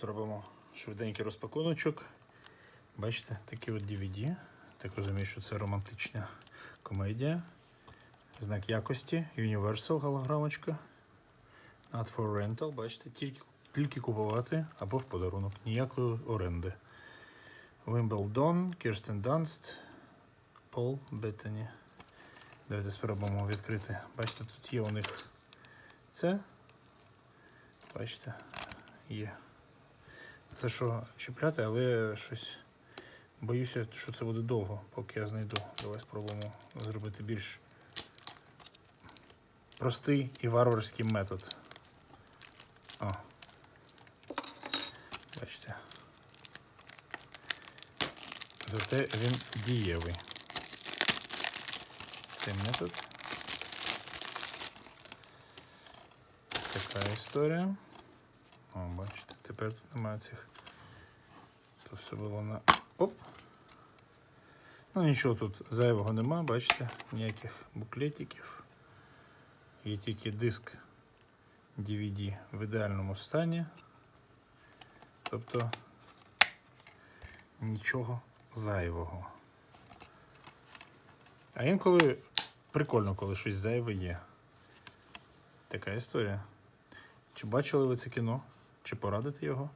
Зробимо швиденький розпакуночок. Бачите, такі от DVD. Так розумію, що це романтична комедія. Знак якості, Universal голограмочка. Not for rental, бачите, тільки, тільки купувати або в подарунок, ніякої оренди. Wimbledon, Кірстен Данст, Пол Беттані. Давайте спробуємо відкрити. Бачите, тут є у них це. Бачите, є. Це що чіпляти, але щось боюся, що це буде довго, поки я знайду. Давай спробуємо зробити більш простий і варварський метод. О. Бачите. Зате він дієвий. Цей метод. Така історія. О, бачите, тепер тут немає цих. Тут все було на. Оп! Ну нічого тут зайвого нема, бачите, ніяких буклетиків. Є тільки диск DVD в ідеальному стані. Тобто нічого зайвого. А інколи прикольно, коли щось зайве є. Така історія. Чи бачили ви це кіно? Чи порадити його?